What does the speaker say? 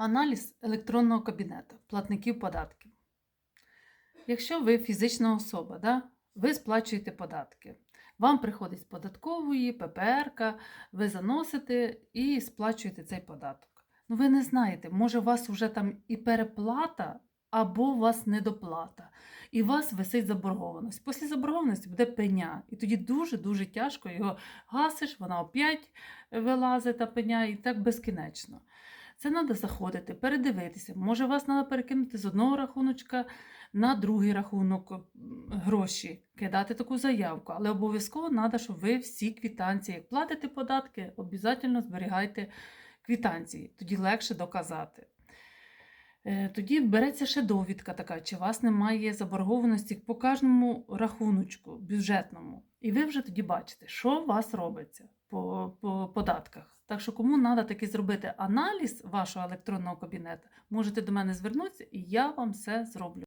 Аналіз електронного кабінету платників податків. Якщо ви фізична особа, да, ви сплачуєте податки. Вам приходить з податкової, ППР, ви заносите і сплачуєте цей податок. Ну ви не знаєте, може у вас вже там і переплата, або у вас недоплата, і у вас висить заборгованість. Після заборгованості буде пеня, і тоді дуже-дуже тяжко його гасиш, вона опять вилазить та пеня, і так безкінечно. Це треба заходити, передивитися. Може, вас треба перекинути з одного рахуночка на другий рахунок гроші, кидати таку заявку. Але обов'язково треба, щоб ви всі квітанції, як платите податки, обов'язково зберігайте квітанції. Тоді легше доказати. Е, Тоді береться ще довідка така, чи у вас немає заборгованості по кожному рахуночку бюджетному. І ви вже тоді бачите, що у вас робиться по, по податках. Так що, кому треба таки зробити аналіз вашого електронного кабінету, можете до мене звернутися, і я вам все зроблю.